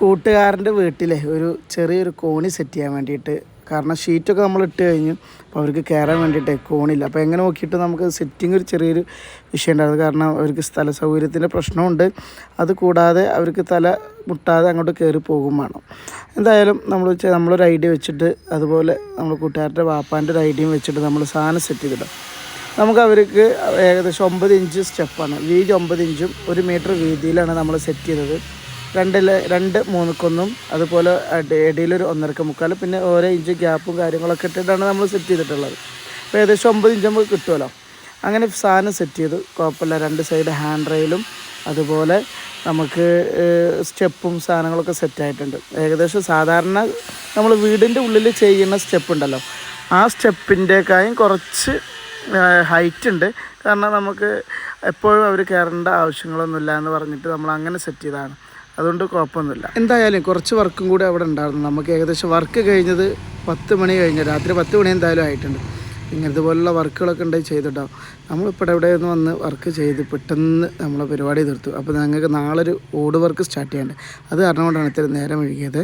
കൂട്ടുകാരന്റെ വീട്ടിലെ ഒരു ചെറിയൊരു കോണി സെറ്റ് ചെയ്യാൻ വേണ്ടിയിട്ട് കാരണം ഷീറ്റൊക്കെ നമ്മൾ ഇട്ട് കഴിഞ്ഞു അപ്പോൾ അവർക്ക് കയറാൻ വേണ്ടിയിട്ട് കോണില്ല. അപ്പോൾ എങ്ങനെ നോക്കിയിട്ട് നമുക്ക് സെറ്റിംഗ് ഒരു ചെറിയൊരു വിഷയം ഉണ്ടായിരുന്നു. കാരണം അവർക്ക് സ്ഥല സൗകര്യത്തിന്റെ പ്രശ്നമുണ്ട്. അത് കൂടാതെ അവർക്ക് തല മുട്ടാതെ അങ്ങോട്ട് കയറി പോകും വേണം. എന്തായാലും നമ്മൾ നമ്മളൊരു ഐഡിയ വെച്ചിട്ട് അതുപോലെ നമ്മൾ കൂട്ടുകാരുടെ വാപ്പാന്റെ ഒരു ഐഡിയയും വെച്ചിട്ട് നമ്മൾ സാധനം സെറ്റ് ചെയ്തിടാം. നമുക്ക് അവർക്ക് ഏകദേശം ഒമ്പത് ഇഞ്ച് സ്റ്റെപ്പാണ്. വീതി ഒമ്പത് ഇഞ്ചും ഒരു മീറ്റർ വീതിയിലാണ് നമ്മൾ സെറ്റ് ചെയ്തത്. രണ്ടിൽ രണ്ട് മൂന്നുക്കൊന്നും അതുപോലെ ഇടയിലൊരു ഒന്നരക്ക മുക്കാൽ പിന്നെ ഓരോ ഇഞ്ച് ഗ്യാപ്പും കാര്യങ്ങളൊക്കെ ഇട്ടിട്ടാണ് നമ്മൾ സെറ്റ് ചെയ്തിട്ടുള്ളത്. അപ്പോൾ ഏകദേശം ഒമ്പത് ഇഞ്ച് നമുക്ക് കിട്ടുമല്ലോ അങ്ങനെ സാധനം സെറ്റ് ചെയ്തു കുഴപ്പമില്ല. രണ്ട് സൈഡ് ഹാൻഡ് റെയിലും അതുപോലെ നമുക്ക് സ്റ്റെപ്പും സാധനങ്ങളൊക്കെ സെറ്റായിട്ടുണ്ട് ഏകദേശം സാധാരണ നമ്മൾ വീടിന്റെ ഉള്ളിൽ ചെയ്യുന്ന സ്റ്റെപ്പ് ഉണ്ടല്ലോ. ആ സ്റ്റെപ്പിന്റെക്കായും കുറച്ച് ഹൈറ്റ് ഉണ്ട്. കാരണം നമുക്ക് എപ്പോഴും അവർ കയറേണ്ട ആവശ്യങ്ങളൊന്നുമില്ല എന്ന് പറഞ്ഞിട്ട് നമ്മൾ അങ്ങനെ സെറ്റ് ചെയ്തതാണ്. അതുകൊണ്ട് കുഴപ്പമൊന്നുമില്ല. എന്തായാലും കുറച്ച് വർക്കും കൂടി അവിടെ ഉണ്ടായിരുന്നു. നമുക്ക് ഏകദേശം വർക്ക് കഴിഞ്ഞത് പത്ത് മണി കഴിഞ്ഞ് രാത്രി പത്ത് മണി എന്തായാലും ആയിട്ടുണ്ട്. ഇങ്ങനത്തെ പോലുള്ള വർക്കുകളൊക്കെ ഉണ്ടായി ചെയ്തിട്ടാവും നമ്മളിപ്പോൾ ഇവിടെ നിന്ന് വന്ന് വർക്ക് ചെയ്ത് പെട്ടെന്ന് നമ്മളെ പരിപാടി തീർത്തു. അപ്പോൾ ഞങ്ങൾക്ക് നാളെ ഒരു ഓട് വർക്ക് സ്റ്റാർട്ട് ചെയ്യാണ്ട് അത് കാരണം കൊണ്ടാണ് ഇത്ര നേരം ഒഴുകിയത്